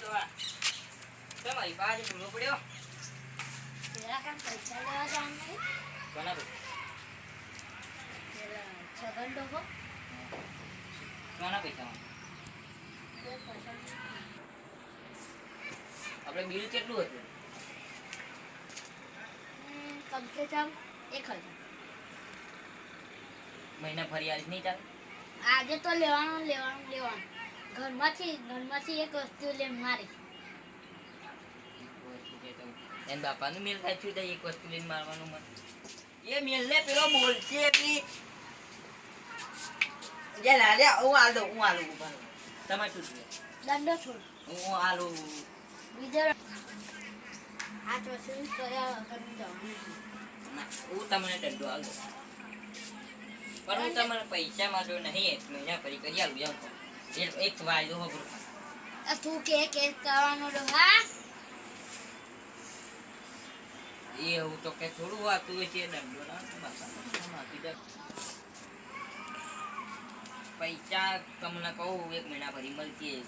ડોહા. તમારી પાસે ભૂલો પડ્યો? પૈસા લેવા જવાનું છગન ડોહો. કોના પૈસા આપણે બિલ કેટલું હતું? કમ સે કમ એક હજાર. મહિના ફરી આવીશ નહીં ચાલે આજે તો લેવાનું લેવાનું લેવાનું. ઘરમાંથી ઘરમાંથી એક વસ્તુ લે મારી. એન બાપાનું મેલ થાય છું એક વસ્તુ લઈને મારવાનું મન. એ મેલ ને પેલો બોલશે બી જે લાલે હું આલ હું આલું. તમારે શું જોઈએ દંડો છોડ. હું આલો બીજો આ ચોસી કર્યા વગરનું જવાનું ના, હું તમને દંડો આલ પણ હું તમને પૈસા માંગો નહીં એક મહિના ફરી કરી આલું જાઉં એક- એક વાયદો હોભળો. તું કે કે કરવાનો ડોહા એવું તો કે થોડું વાતું છે દંડો ના. પૈસા તમને કહું એક મહિના ફરી મળતી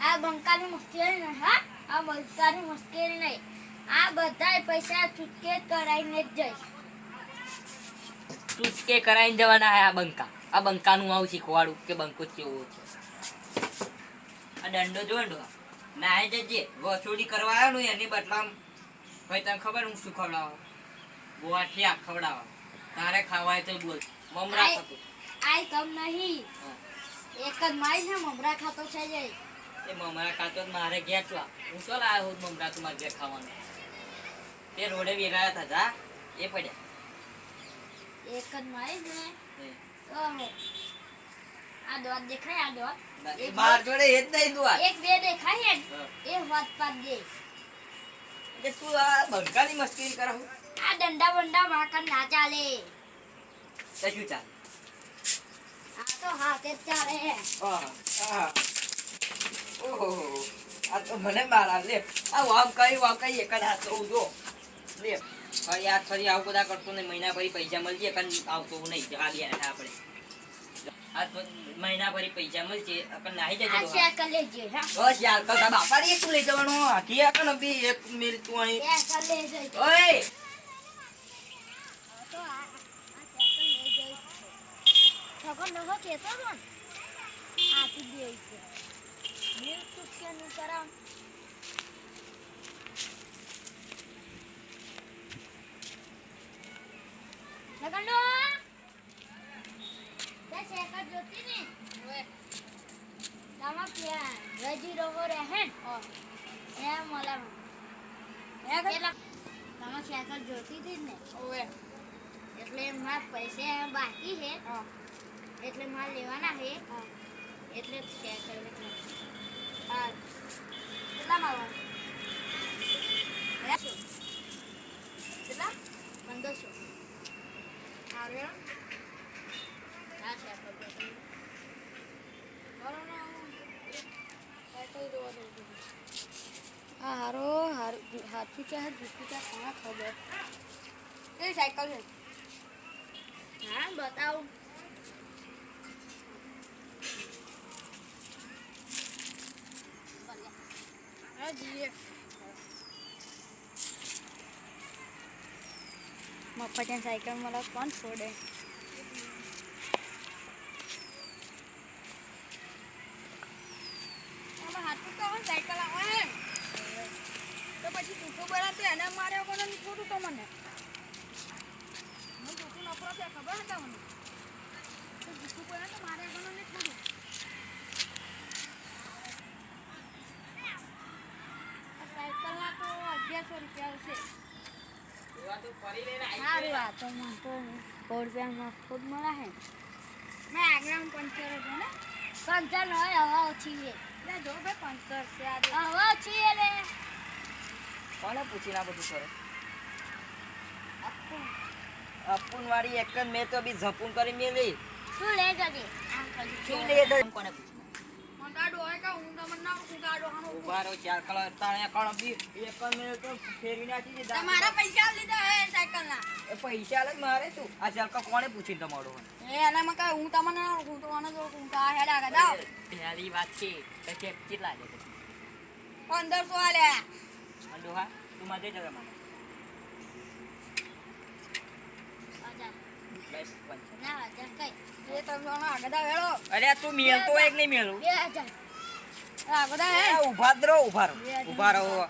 આ બંકાની મુશ્કેલી ને હા આ બંકાની મુશ્કેલ નહીં. આ બધા પૈસા ચૂટકે કરાઈને જ જઈશ. ચૂટકે કરાઈને જવાના હે આ બંકા. આ બંકાનું આવું શીખવાડું કે બંકો કેવો છે. આ દંડો જો દંડો ના જજે વસૂલી કરવા આવ્યો ને એની બદલામ ભાઈ તને ખબર હું શું ખવડાવો? ગોવાઠિયા ખવડાવો. તારે ખાવાય તો બોલ. મમરા ખાતો. આય કમ નહીં. એક જ માય છે મમરા ખાતો છે જે. એ મમરા ખાતો મારે ઘેર હું તો લાવ્યો હું મમરા તો મારે ખાવાનું? તે રોડે વેરાયા હતા જા એ પડ્યા. એક જ મારી છે. એ. આ દોત દેખાય આ દોત? એક જોડે એ જ નહીં દુઆ એક બે દેખાય એ વાત પાડ દે. એટલે તું આ બંકાની મસ્તી કરાવું આ દંડા બંડા ના ચાલે. તો શું ચાલ? આ તો હાથે જ ચાલે. ઓહો આ તો મને મારા લે. આ વામ કઈ વામ કઈ એક જ હાથ જો. લે ફરી આ ફરી આવું બધા કરતો ને મહિના ભરી પૈસા મળશે કન આવતો નહીં આ બે આપણે આ તો મહિના ભરી પૈસા મળશે અકન નાહી જજો બસ યાર તો બાપા રે શું લઈ જવાનો હાથી અકન બી એક મિલ તું અહીં. ઓય! તો આ આ સાયકલ લઈ જઈ છગન ડોહો કહેતો હતો ને આથી દે છે મિલ ચૂક્યા નું કરાવ છગન ડોહો તે સાયકલ જોતી ને તામાં ક્યાં રજી રહો રહે હે એ મોલા કેટલા તમે સાયકલ જોતી હતી ને એટલે મારા પૈસા બાકી છે એટલે મારે લેવાના છે એટલે કેટલા પંદરસો હારો હારો હાથી કે હા જૂતી કે કોને ખબર એ સાયકલ છે હા, બતાવું. જઈએ મફતિયા સાયકલ મારા કોણ છોડે સાયકલ આવે તો પછી જૂઠું બોલા તો એને માર્યો કોને થોડું તો મને હું જૂઠું નફરો છે ખબર હતા મને તો બોલા તો મારે કોને ને થોડું આ સાયકલના તો અગિયારસો રૂપિયા આવશે સારું આ તો મને તો સો ખુદ મળે છે મેં પંચર હતો ને પંચર હોય હવા ઓછી છે જો ભાઈ પંચર છે આ હવા ઓછી છે કોને પૂછીને આ બધું કરે? અપુન વાળી એક જ મેં તો બી ઝપુન કરી મેલી. શું લે જજે શું લે કોને પૂછીને કે હું તમને ના તાર ડોહાનો ઓળખું. ઊભા રહો ચાર કલાક તાણે કણ બી એક જ તો ફેરવી નાખી દે તમારા પૈસા લીધા હે સાયકલના. એ પૈસા લઈ મારે શું? આ ચાલકા કોણે પૂછીને તમારો? એ કાંઈ હું તમને ના ઓળખું તો આને જ ઓળખું તાર હેડ આગળ દાવ પહેલી વાત છે કે કેટલા લે પંદરસો આલે. અંડો હા તું મજે જરા મને હજાર. બસ પંચાવન. ના હજાર કઈ એ તમે આગળ દાવ હેડો અરે તું મેલતો એક નહીં મેલું. બે હજાર આગળ દાવ હે એ ઊભા રહો. ઊભા રહો ઊભા રહો.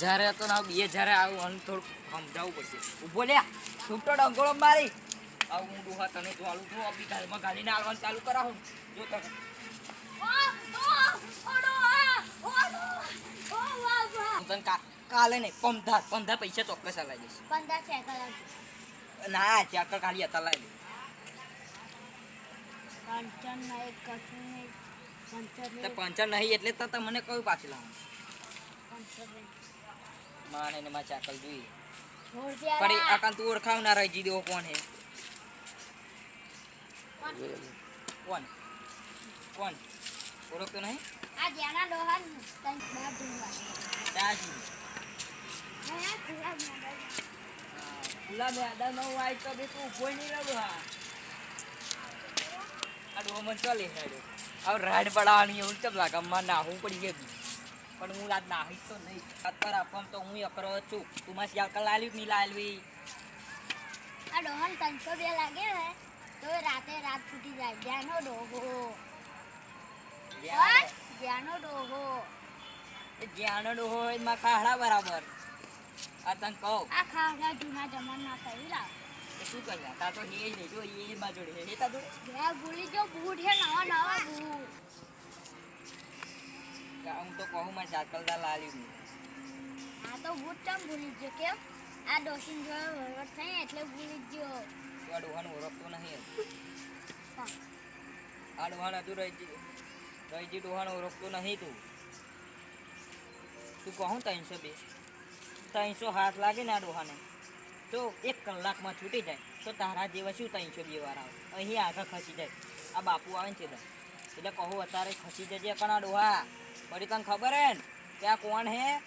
હજારે તો ના બે હજારે આવું અને થોડું સમજાવવું પડશે. ઊભો લે છૂટો ડંગોળો મારી. આવું હું ડોહા તને જોવાલું છું આપી ઘરમાં ગાડીને આલવાનું ચાલુ કરાવું. જો કા કાલે નહીં પંદર પંદર પૈસા ચોક્કસ આવી દઈશ. પંદર આપી. ના ચાકર ખાલી હતા લાવી નહીં પંચર નહીં એટલે તો તમને કયું પાછું લાવું માને ને માં ચાકલ જોઈએ દેલા. આકાન તું ઓળખાવના રહી જીદો કોણ હે કોણ કોણ ઓળખતો નહીં આ જેના ડોહા ને તઈ તાજી હે, ખુલ્લા મેદાન. નો વાય તો બે તું કોઈ નહીં રહ્યો હા. આ ડોહો મને ચાલે હેડો. હવે રાડ પડાવવાની એવું ચમ લાગે માં નાહવું પડી ગયું પણ હું આજ નાહીશ તો નહીં. અત્તર આપવામાં તો હું અકરો છું. તું માસી શિયાળ લાલ્યું નહીં લાલવી? આ ડોહા ત્રણસો બે લાગે તો રાતે રાત છૂટી જાય. જ્યાંનો ડોહો. જ્યાંનો ડોહો. જ્યાંનો ડોહો હોયમાં ખાડા બરાબર. આ તને કહું. આ ખાડા જૂના જમાના કઈ લાવ. શું કર્યા તા તો હે જ જો એ માં જોડે હે તા જોડે? બે ભૂલી જો બૂટ હે નવા નવા બૂટ. હું તો કહું માં સાકલદા લાલ્યું આ તો બૂટ ચમ ભૂલી ગયો કે? આ ડોસીન જોડે વહીવટ થઈ એટલે ભૂલી ગયો. તું આ ડોહાને ઓળખતો નહીં. આ ડોહાને હજુ રહીજી રહીજી ડોહાને ઓળખતો નહીં તું. તું કહું ત્રણસો બે. ત્રણસો હાથ લાગે ને આ ડોહાને તો એક કલાકમાં છૂટી જાય. તો તારા જેવા શું ત્રણસો બે વાર આવે? અહીં આગળ ખસી જાય. આ બાપુ આવે ને છે એટલે કહું અત્યારે ખસી જજે કણા ડોહા. પછી તને ખબર હે ને કે આ કોણ હે?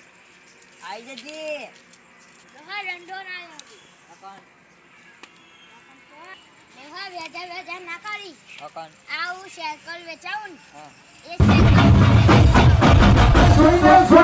આવી જજે. આ આ આવું સાયકલ વેચાવું ને. એ સાયકલ